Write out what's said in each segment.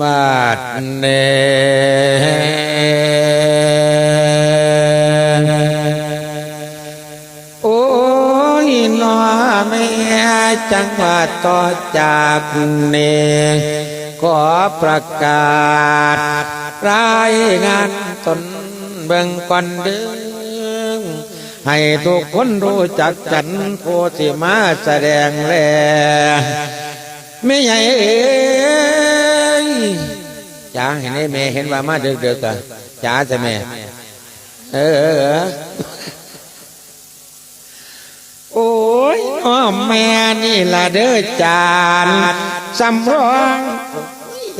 บาดเนโอ้ยนอแม่จังหวัดต่อจากเนขอประกาศ รายงานตนเบิ่งก่อนเดิมให้ทุกคนรู้จักจันผู้ที่มาแสดงแลไม่ใหญ่ จ๋าเห็นไหมแม่เห็นว่ามาเดือดกๆอะจ๋าจะแม่ เออเออโอ้ยอ้อแม่นี่ละเด้อจานสำรอง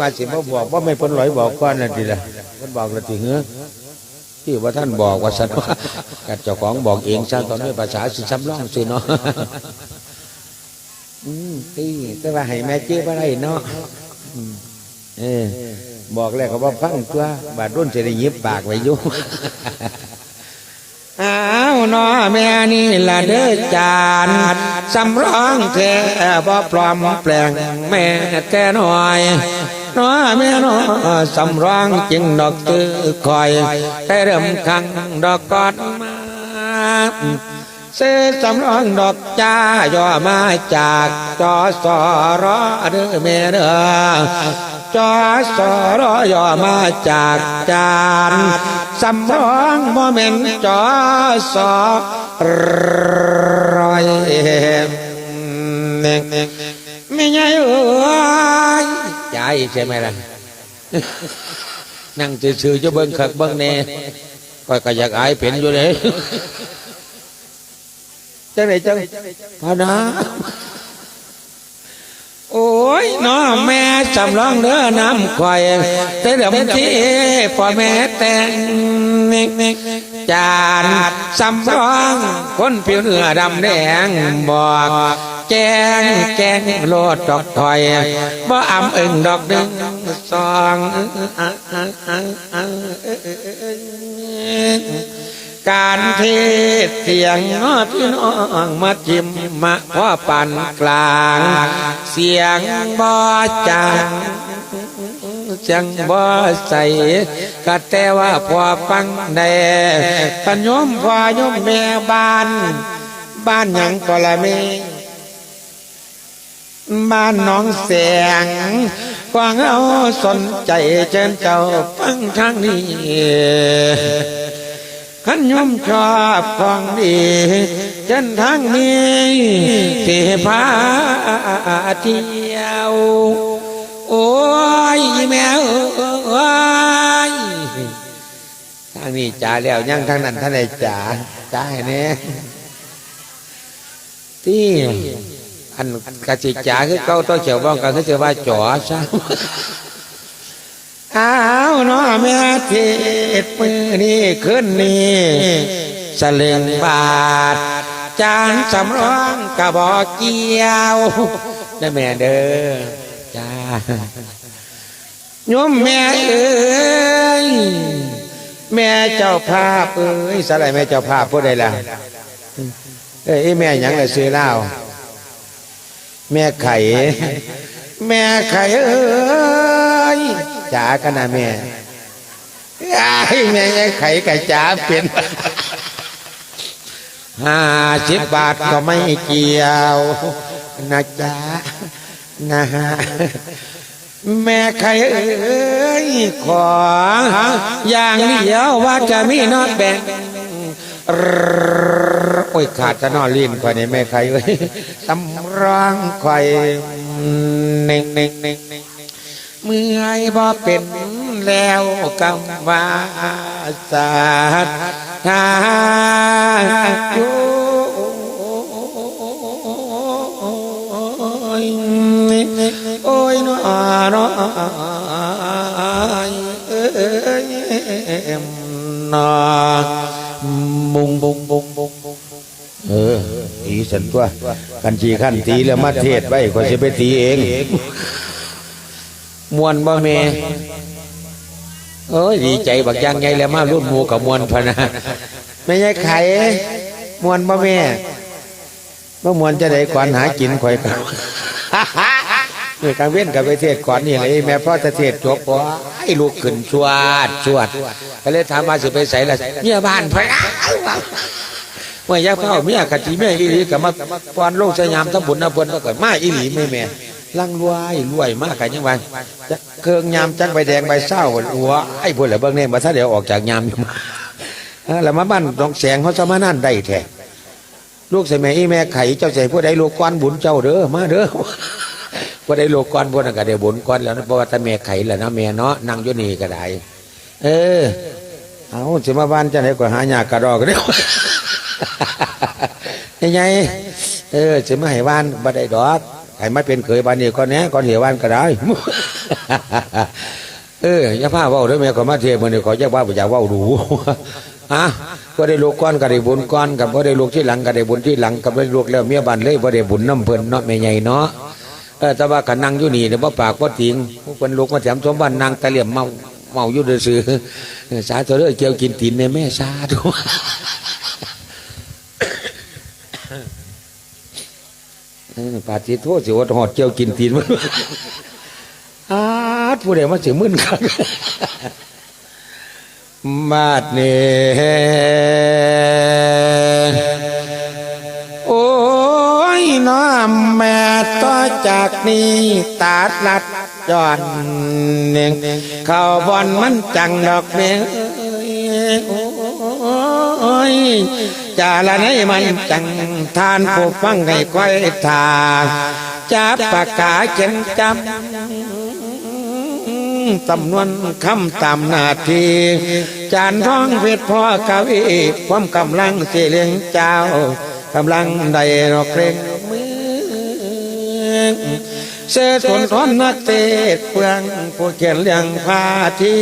ว่าสิบ่บอกว่าไม่เพ้นร้อยบอกก่อนน่ะทีละเพิ่นบอกละทีเหือที่ว่าท่านบอกว่าสันว่ากัเจ้าของบอกเองซะตอนนี้ภาษาสิสำรองสิเนาะอืมตีแต่ว่าให้แม่เจ้าบ่ได้เนาะเออ บอกแล้วเขาว่าฟังตัวบาดรุ่นจะได้ยิบปากไว้อยู่อ้าวน้อแม่นี่ละเด้อจานสำรองแท้บ่ปลอมแปลง แม่แก่น้อยน้อแม่น้อสำรองจริงดอกตื้อคอยแต่เริ่มขังดอกกอดมาเสสำรองดอกจ้าย่อมาจากจอสอรอเด้อแม่เด้อ จอสรอย่อมาจากจานสำรองโมเมนต์จอสรอยไม่ไงเอ้ยใจใช่ไหมล่ะนั่งซื่อๆจะเบิ่งคักเบิ่งแน่ก็ก็อยากอายเป็นอยู่เลยจังไหนจังพานะ ยน้อแม่จำลองเด้อน้ำควายแต่เดิมที่พ่อแม่แต่งจานสำรองคนผิวเนื้อดำแดงบอกแกงแกงโลดดอกถอยบ่อำอึ่งดอกดึงสอง การเทศเสียงน้อพี่น้องมาจิมมาพ่อปันกลาง เสียงบ่จางเสียงบ่ใสก็แต่ว่าพอฟังแน่ขยมพอยมแม่บ้าน บ้านหยังก็ละแม่บ้านน้องเสียงกวางเอาสนใจเชิญเจ้าฟังทางนี้ ขันยมชอบของดีเชิญทางนี้ที่พาเที่ยว โอ้ยแม่เอ้ยทางนี้จ่าแล้วยังทางนั้นท่านไหนจ่าจ่าให้แน่ที่อันกะจิจ๋าคือเก้าตัวเขียวบ้องกันคือจะว่าจ๋อซะ อ้าวน้อแม่เทศมือนี่ขึ้นนี่สลึงบาท จานสำรองกระบอกเกี่ยวนะแม่เด้อจ้าโยมแม่เอ้ยแม่เจ้าภาพเอ้ยสลายแม่เจ้าภาพพูดได้ละเอ้ยแม่ยังเลยซื้อเหล้าแม่ไข่ แม่ไข่เอ้ย จ๋ากันนะแม่ไอ้แม่ไอ้ไข่กับจ๋าเป็นห้าสิบบาทก็ไม่เกี่ยวนะจ๊ะนะฮะแม่ไข่เอ้ยขออย่างเดียวว่าจะมีนอดแบ่งโอ้ยขาดจะนอลิ้นข่อยนี่แม่ใครเว้ยตำร้างข่อยเน่งเน่งเน่ง เมื่อยบ่เป็นแล้วกำว่าสาดหาอยู่โอ้ยน้อน้อยเอ้ยนอบุงบุงบุงบุงบุงเออตีสันตัวกันจีขั้นตีแล้วมาเทศไว้ก็จะไปตีเอง มวนบ่เมเอ้ยดีใจบักยังไงแล้วมารุ่นหมูกับมวนพนะไม่ใช่ไข่มวนบ่แม่บ่มวนจะได้กวนหากินข่อยกับเมื่กางเว้นกับไปเทศก่อนนี่เลยแม่พ่อจะเทศจบว่าไอ้ลูกขึ้นชวดชวดก็เลยถามมาสิไปใส่ละเมียบ้านพระเมื่อยักษ์เฝ้าเมียกะทิแม่อีหลีกับมาปอนโลกสยามทำบุญนะเพิ่นก็เกิดมาอีหลีแม่แม่ ลังรวยรวยมากกันยังไงเครื่องยามจังใบแดงใบเศร้าหัวไอ้พวกเหล่าเบิ่งเนี่ยมาถ้าเดี๋ยวออกจากยามอยู่มาแล้วมาบ้านดองแสงเขาจะมานั่นได้แท้ลูกใส่แม่อีแม่ไข่เจ้าใส่ผู้ใดลูกก้อนบุญเจ้าเด้อมาเด้อผู้ใดลูกก้อนบุญก็ได้บุญก้อนแล้วนะเพราะว่าถ้าแม่ไข่แล้วนะแม่เนาะนั่งอยู่นี่ก็ได้เออเอาสิมาบ้านจะไหนก็หายากกระดอกเด้อยังไงเออสิมาให้บ้านบ่ได้ดอก ให้มาเป็นเคยบ้านนี้ก่อนแน่ก่อนเหวบ้านก็ได้เอออย่าพาว้าด้วยแม่ก็มาเทมันนี่ขอแยกว่าบ่อยากว้าดูอะบ่ได้ลูกก้อนก็ได้บุญก้อนกับบ่ได้ลูกที่หลังก็ได้บุญที่หลังกับบ่ได้ลูกแล้วเมียบ้านเลยบ่ได้บุญน้ำเพิ่นเนาะแม่ใหญ่เนาะแต่ว่าก็นั่งอยู่นี่เนี่ยบ่ปากบ่ติงผู้เพิ่นลูกมาแถมสมบัตินางตะเหลี่ยมเมาเมาอยู่ซื่อๆเออสาธุเด้อเกี่ยวกินตีนในแม่สาธุ เออ ปาติโทษสิอดหอดเกี่ยวกินตีนมันอาดผู้ใดมาสิมึนกันมาดเนโอ้ยน้อแม่ต่อจากนี้ตาดลัดจอนเน่งเข้าบอนมันจังดอกเบี้ยโอ้ย จาละไหนมันจังทานผู้ฟังให้ค่อยทาจับปากกาเขียนจำตำนวนคำตามนาทีจานท้องเพชรพ่อกะวีความกำลังเสียงเจ้ากำลังได้รอกเพลงมือ เสถนทอนนักเตะเปลืองผู้เขียนเลี้ยงพาที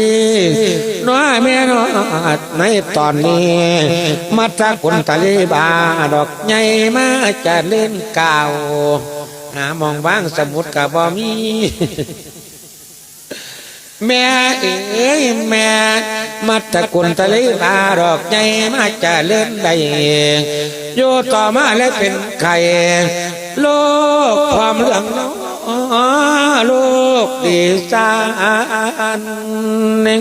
น้อยแม่น้อยในตอนนี้มาจากคนทะเลบาดอกใหญ่มาจะเล่นเก่าหามองว่างสมุดกับบ่มี แม่เอ้ยแม่มาตะกุนทะเลตาดอกใหญ่มาจะเล่นได้โยต่อมาแล้วเป็นไข่โลกความเรื่องน้อโลูกดีสานเน่ง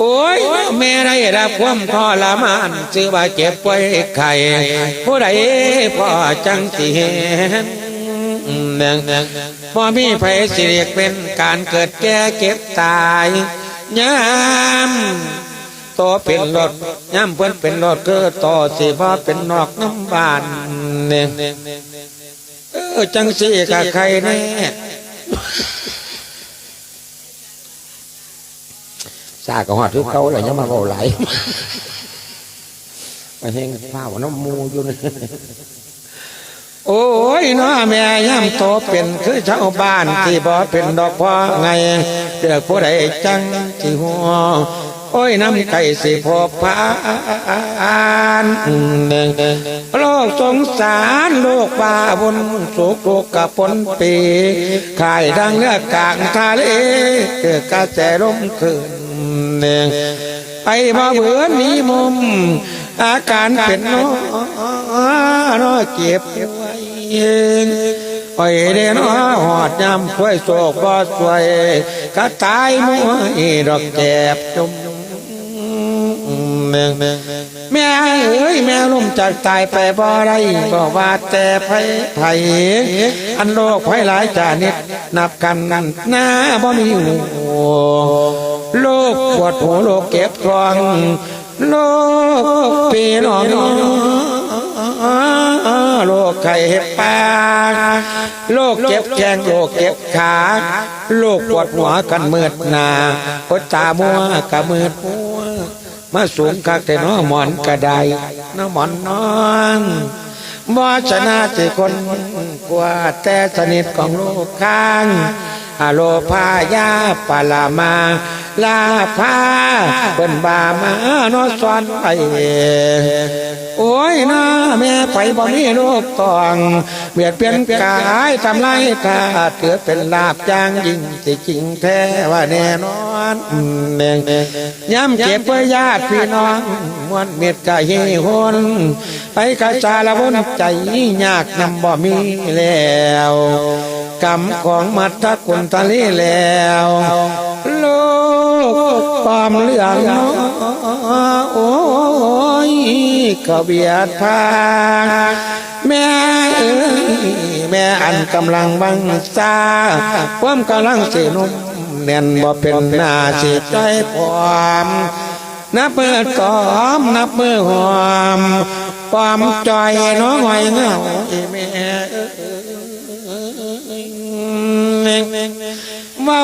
โอ้ยแม่ได้รับความทรมานซื้อว่าเจ็บป่วยไข่ผู้ใดพ่อจังสิเห็นหนึ่งพอมีไผสิเรียกเป็นการเกิดแก่เก็บตายยามโตเป็นรถยามเพิ่นเป็นรถเกิดต่อสิว่าเป็นนอกน้ำบานเนี่ย ออจังสิกับใครแน่ซาก็หอดทุกเขาเลยยังมาเบาไหลมาเฮงผ้าว่าน้ำมูอยู่นี่โอ้ยน้าแม่ย่ำโตเป็นคือชาวบ้านที่บ่เป็นดอกพ่อไงเดือกผู้ใดจังที่หัว โอ้ยน้ำไก่สิพบพานโลกสงสารโลกป่าบนสุกโลกกับปนปีขายดังเนื้อกางทะเลเกิดกระแสลมขึ้นไปมาเบื่อนี้มุม อาการเป็นน้อน้อเก็บไว้ไปเด่นอหอดยำช่วยโศกบ่สวยก็ตายมวยดอกแก็บจม แม่เอ้ยแม่ลุ่มจากตายไปบ่ไรบ่ว่าแต่ไผไผอันโลกไผหลายจานิดนับกันนั้นหน้าบ่มีหูโลกปวดหัวโลกเก็บกลองโลกปีนองโลกไข่เห็บปากโลกเจ็บแขนโลกเจ็บขาโลกปวดหัวกันมืดหนาปวดตามัวกะมืดหัว มาสูงคักแต่น้อหมอนกระไดน้อหมอนนอนบ่ชนะใจคนกว่าแต่สนิทของโลกข้างอโลพายาปาลามา ลาพาเป็นบามาโนสอนไป โอ้ยนะแม่ไปบ่มีโลกตอง เบียดเบียนกายทำไรกาเถือเป็นลาบจางยิ่งที่จริงแท้ว่าแน่นอนเน่งย้ำเจ็บเพื่อญาติพี่น้องมวนเม็ดกะเฮหนไปกระจาละวนใจยากนำบ่มีแล้วกรรมของมัทธกุลทะเลแล้วโลกความเลืองน้อโอ้ย เขาเบียดพาแม่เอ้ยแม่อันกำลังบังซาความกำลังเสนุ่มแน่นบ่เป็นหน้าสิใจพร้อมนับมือกอมนับมือหอมความจอยน้องหอยเหงาเอ้ยแม่เมา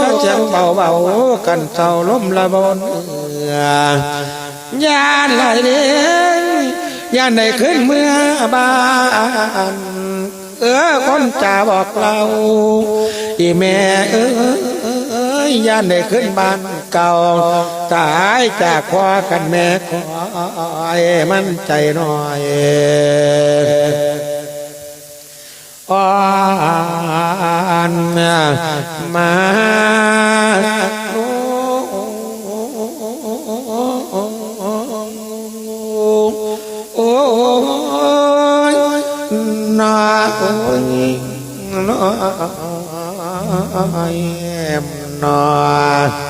ก็เสียงเบาเบาๆกันเศร้าล้มละบนเอือ ยานไหลเด้งยานได้ขึ้นเมื่อบานเออคนจ่าบอกเราอีแม่เอ้ยย่านได้ขึ้นบ้านเก่า ตายจากพ่อกันแม่ขอยมันใจหน่อยอ่อนมา นาโอ้ยน้อยแอมนอ